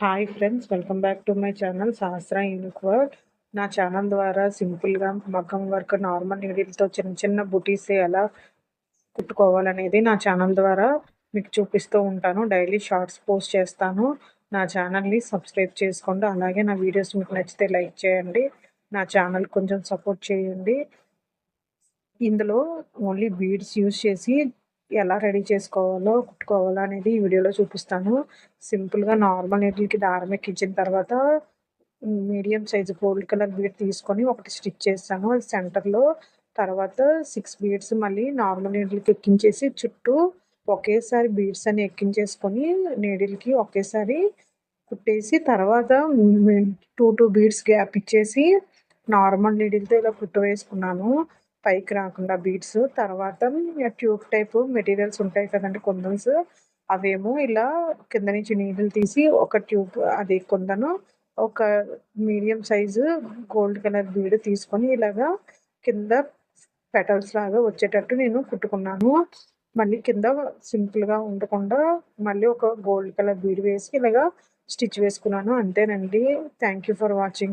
Hi friends welcome back to my channel Sahasra unique work నా channel ద్వారా సింపుల్గా మగ్గం వర్క్ నార్మల్ నీడిల్తో చిన్న చిన్న బుటీస్ ఎలా కుట్టుకోవాలనేది నా ఛానల్ ద్వారా మీకు చూపిస్తూ ఉంటాను. డైలీ షార్ట్స్ పోస్ట్ చేస్తాను. నా ఛానల్ని సబ్స్క్రైబ్ చేసుకోండి. అలాగే నా వీడియోస్ మీకు నచ్చితే లైక్ చేయండి. నా ఛానల్ కొంచెం సపోర్ట్ చేయండి. ఇందులో ఓన్లీ బీడ్స్ యూజ్ చేసి ఎలా రెడీ చేసుకోవాలో కుట్టుకోవాలో అనేది ఈ వీడియోలో చూపిస్తాను. సింపుల్గా నార్మల్ నీటికి దారం ఎక్కించిన తర్వాత medium size gold colour bead తీసుకొని ఒకటి స్టిచ్ చేస్తాను. అది సెంటర్లో తర్వాత సిక్స్ బీడ్స్ మళ్ళీ నార్మల్ నీడిల్కి ఎక్కించేసి చుట్టూ ఒకేసారి బీడ్స్ అని ఎక్కించేసుకొని నీడిల్కి ఒకేసారి కుట్టేసి తర్వాత టూ టూ బీడ్స్ గ్యాప్ ఇచ్చేసి నార్మల్ నీడిల్తో ఇలా కుట్టు వేసుకున్నాను. పైకి రాకుండా బీడ్స్ తర్వాత ట్యూబ్ టైప్ మెటీరియల్స్ ఉంటాయి కదండి కుందన్స్. అవేమో ఇలా కింద నుంచి నీళ్ళు తీసి ఒక ట్యూబ్ అది కుందను ఒక medium size gold colour bead తీసుకొని ఇలాగా కింద పెటల్స్ లాగా వచ్చేటట్టు నేను కుట్టుకున్నాను. మళ్ళీ కింద సింపుల్గా ఉండకుండా మళ్ళీ ఒక గోల్డ్ కలర్ బీడ్ వేసి ఇలాగా స్టిచ్ వేసుకున్నాను. అంతేనండి. Thank you for watching.